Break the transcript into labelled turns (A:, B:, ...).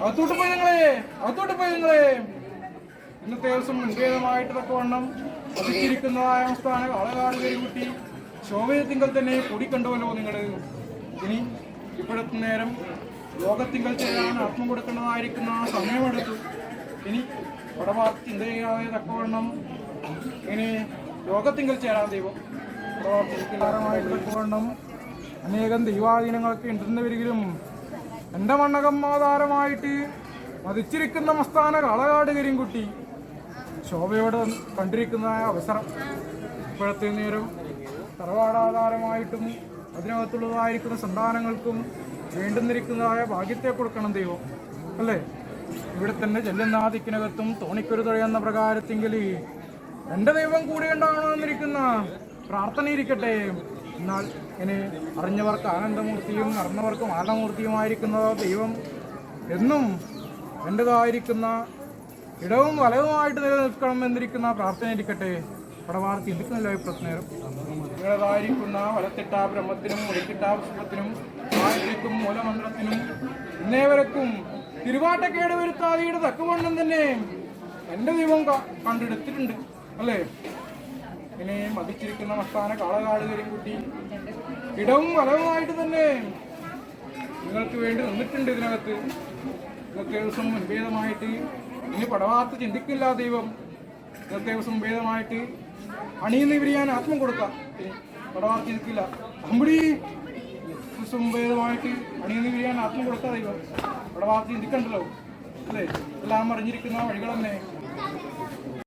A: അകത്തോട്ട് പോയി നിങ്ങളെ അകത്തോട്ട് പോയി നിങ്ങളെ. ഇന്നത്തെ ദിവസം വണ്ണം തക്കവണ്ണം അതിച്ചിരിക്കുന്നതായ സംസ്ഥാന ആളുകാട് കൈകുട്ടി ശോഭയ തിങ്കൾ തന്നെ കൂടിക്കണ്ടുവല്ലോ നിങ്ങൾ ഇനി ഇപ്പോഴത്തെ നേരം ലോകത്തിങ്കൽ ചെയ്യാൻ ആത്മം കൊടുക്കേണ്ടതായിരിക്കുന്ന സമയമെടുത്തു. ഇനി പടവാ ചിന്ത ചെയ്യാതെ തക്കവണ്ണം ഇനി ലോകത്തിങ്കൽ ചേരാൻ ദൈവം പ്രവർത്തിക്കാരമായിട്ട് തക്കവണ്ണം അനേകം ദൈവാധീനങ്ങളൊക്കെ ഉണ്ടെന്ന് ഉണ്ടെന്നവരിലും എന്റെ മണ്ണകമ്മാതാരമായിട്ട് മതിച്ചിരിക്കുന്ന മസ്താന കളകാട് കരിങ്കുട്ടി. ശോഭയോട് കണ്ടിരിക്കുന്ന അവസരം ഇപ്പോഴത്തെ നേരം തറവാടാധാരമായിട്ടും അതിനകത്തുള്ളതായിരിക്കുന്ന സന്താനങ്ങൾക്കും വേണ്ടുന്നിരിക്കുന്നതായ ഭാഗ്യത്തെ കൊടുക്കണം ദൈവം. അല്ലേ? ഇവിടെ തന്നെ ചെല്ലുന്നാദിക്കിനകത്തും തോണിക്കൊരു തുഴയുന്ന പ്രകാരത്തെങ്കിൽ എന്റെ ദൈവം കൂടെ ഉണ്ടാകണമെന്നിരിക്കുന്ന പ്രാർത്ഥന ഇരിക്കട്ടെ എന്നാൽ ഇനി അറിഞ്ഞവർക്ക് ആനന്ദമൂർത്തിയും അറിഞ്ഞവർക്ക് ആനന്ദമൂർത്തിയുമായിരിക്കുന്നത് ദൈവം എന്നും എന്റെതായിരിക്കുന്ന ഇടവും വലവുമായിട്ട് നിലനിൽക്കണം എന്നിരിക്കുന്ന പ്രാർത്ഥന ഇരിക്കട്ടെ പടവാർ ചിന്തിക്കുന്നില്ല ഈ പ്രശ്നം നിങ്ങളതായിരിക്കുന്ന വലത്തിട്ട ബ്രഹ്മത്തിനും ഒഴിക്കിട്ട പുഷ്പത്തിനും ആയിരിക്കും മൂലമന്ത്രത്തിനും ഇന്നേവരക്കും തിരുവാട്ടക്കേട് വരുത്താതീട് തക്കവണ്ണം തന്നെ എന്റെ ദൈവം കണ്ടെടുത്തിട്ടുണ്ട്. അല്ലേ? ഇനി മതിച്ചിരിക്കുന്ന മസ്താന കാളകാട് കരിക്കുട്ടി ഇടവും വലവുമായിട്ട് തന്നെ നിങ്ങൾക്ക് വേണ്ടി നിന്നിട്ടുണ്ട് ഇതിനകത്ത്. ഇന്നത്തെ ദിവസം മുൻഭേദമായിട്ട് ഇനി പടവാർത്ത് ചിന്തിക്കില്ല ദൈവം. ഇന്നത്തെ ദിവസം ഭേദമായിട്ട് അണിയുന്ന ഇവർ ഞാൻ ആത്മം കൊടുക്കാം. പടവാർത്ത് ചിന്തിക്കില്ല. അമ്പടി ദിവസം ഭേദമായിട്ട് അണിയുന്ന ഇവർ ഞാൻ ആത്മം കൊടുക്കാം ദൈവം. പടവാർത്ത് ചിന്തിക്കണ്ടല്ലോ. അല്ലേ? എല്ലാം അറിഞ്ഞിരിക്കുന്ന വഴികൾ തന്നെ